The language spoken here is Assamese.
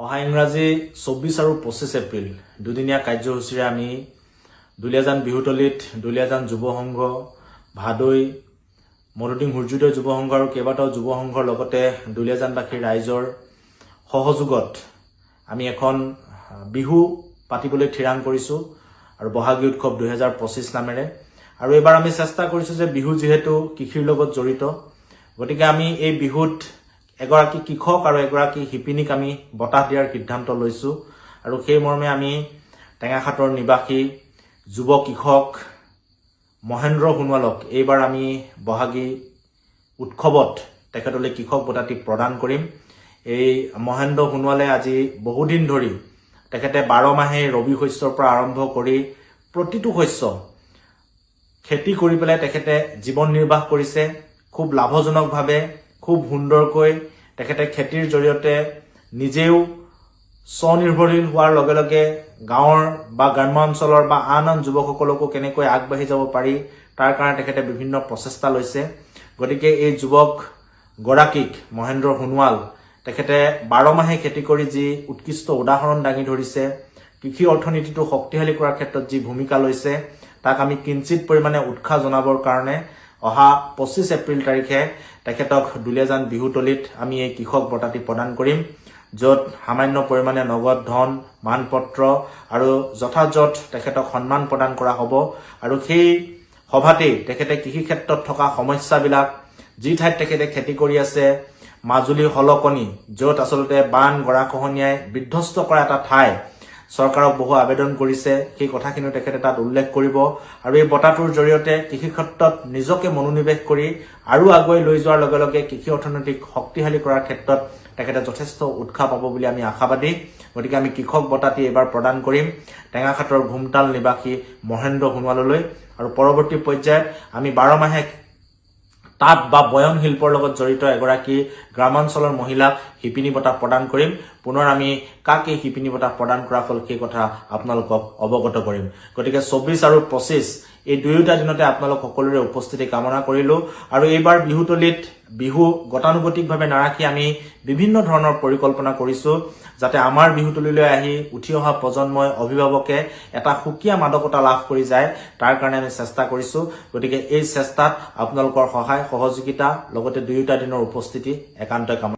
অহা ইংৰাজী চৌব্বিছ আৰু পঁচিছ এপ্ৰিল দুদিনীয়া কাৰ্যসূচীৰে আমি দুলীয়াজান বিহুতলীত দুলীয়াজান যুৱ সংঘ ভাদৈ মধুদিং সূৰ্যোদয় যুৱ সংঘ আৰু কেইবাটাও যুৱ সংঘৰ লগতে দুলীয়াজানবাসী ৰাইজৰ সহযোগত আমি এখন বিহু পাতিবলৈ থিৰাং কৰিছোঁ আৰু বহাগী উৎসৱ দুহেজাৰ পঁচিছ নামেৰে। আৰু এইবাৰ আমি চেষ্টা কৰিছোঁ যে বিহু যিহেতু কৃষিৰ লগত জড়িত গতিকে আমি এই বিহুত এগৰাকী কৃষক আৰু এগৰাকী শিপিনীক আমি বঁটা দিয়াৰ সিদ্ধান্ত লৈছোঁ। আৰু সেই মৰ্মে আমি টেঙাখাটৰ নিবাসী যুৱ কৃষক মহেন্দ্ৰ সোণোৱালক এইবাৰ আমি বহাগী উৎসৱত তেখেতলৈ কৃষক বঁটাটি প্ৰদান কৰিম। এই মহেন্দ্ৰ সোণোৱালে আজি বহুদিন ধৰি তেখেতে বাৰ মাহে ৰবি শস্যৰ পৰা আৰম্ভ কৰি প্ৰতিটো শস্য খেতি কৰি পেলাই তেখেতে জীৱন নিৰ্বাহ কৰিছে। খুব লাভজনকভাৱে খুব সুন্দৰকৈ তেখেতে খেতিৰ জৰিয়তে নিজেও স্বনিৰ্ভৰশীল হোৱাৰ লগে লগে গাঁৱৰ বা গ্ৰাম্য অঞ্চলৰ বা আন আন যুৱকসকলকো কেনেকৈ আগবাঢ়ি যাব পাৰি তাৰ কাৰণে তেখেতে বিভিন্ন প্ৰচেষ্টা লৈছে। গতিকে এই যুৱক গৰাকীক মহেন্দ্ৰ সোণোৱাল তেখেতে বাৰ মাহে খেতি কৰি যি উৎকৃষ্ট উদাহৰণ দাঙি ধৰিছে কৃষি অৰ্থনীতিটো শক্তিশালী কৰাৰ ক্ষেত্ৰত যি ভূমিকা লৈছে তাক আমি কিঞ্চিত পৰিমাণে উৎসাহ জনাবৰ কাৰণে অহা পঁচিছ এপ্ৰিল তাৰিখে তেখেতক দুলীয়াজান বিহুতলীত আমি এই কৃষক বঁটাটি প্ৰদান কৰিম য'ত সামান্য পৰিমাণে নগদ ধন মানপত্ৰ আৰু যথাযথ তেখেতক সন্মান প্ৰদান কৰা হ'ব আৰু সেই সভাতেই তেখেতে কৃষি ক্ষেত্ৰত থকা সমস্যাবিলাক যি ঠাইত তেখেতে খেতি কৰি আছে মাজুলী হলকনি য'ত আচলতে বান গৰাখহনীয়াই বিধ্বস্ত কৰা এটা ঠাই চৰকাৰক বহু আবেদন কৰিছে। সেই কথাখিনিও তেখেতে তাত উল্লেখ কৰিব। আৰু এই বঁটাটোৰ জৰিয়তে কৃষি ক্ষেত্ৰত নিজকে মনোনিৱেশ কৰি আৰু আগুৱাই লৈ যোৱাৰ লগে লগে কৃষি অৰ্থনৈতিক শক্তিশালী কৰাৰ ক্ষেত্ৰত তেখেতে যথেষ্ট উৎসাহ পাব বুলি আমি আশাবাদী। গতিকে আমি কৃষক বঁটাটি এইবাৰ প্ৰদান কৰিম। টেঙাখাটৰ ঘুমতাল নিবাসী মহেন্দ্ৰ সোণোৱাললৈ। আৰু পৰৱৰ্তী পৰ্যায়ত আমি বাৰ মাহে তাঁত বা বয়ন শিল্পৰ লগত জড়িত এগৰাকী গ্ৰামাঞ্চলৰ মহিলাক শিপিনী বঁটা প্ৰদান কৰিম। পুনৰ আমি কাক এই শিপিনী বঁটা প্ৰদান কৰা হ'ল সেই কথা আপোনালোকক অৱগত কৰিম। গতিকে চৌব্বিছ আৰু পঁচিছ এই দুয়োটা দিনতে আপোনালোক সকলোৰে উপস্থিতি কামনা কৰিলো। আৰু এইবাৰ বিহুতলীত বিহু গতানুগতিকভাৱে নাৰাখি আমি বিভিন্ন ধৰণৰ পৰিকল্পনা কৰিছো যাতে আমাৰ বিহুতলীলৈ আহি উঠি অহা প্ৰজন্মই অভিভাৱকে এটা সুকীয়া মাদকতা লাভ কৰি যায় তাৰ কাৰণে আমি চেষ্টা কৰিছো। গতিকে এই চেষ্টাত আপোনালোকৰ সহায় সহযোগিতা লগতে দুয়োটা দিনৰ উপস্থিতি একান্তই কামনা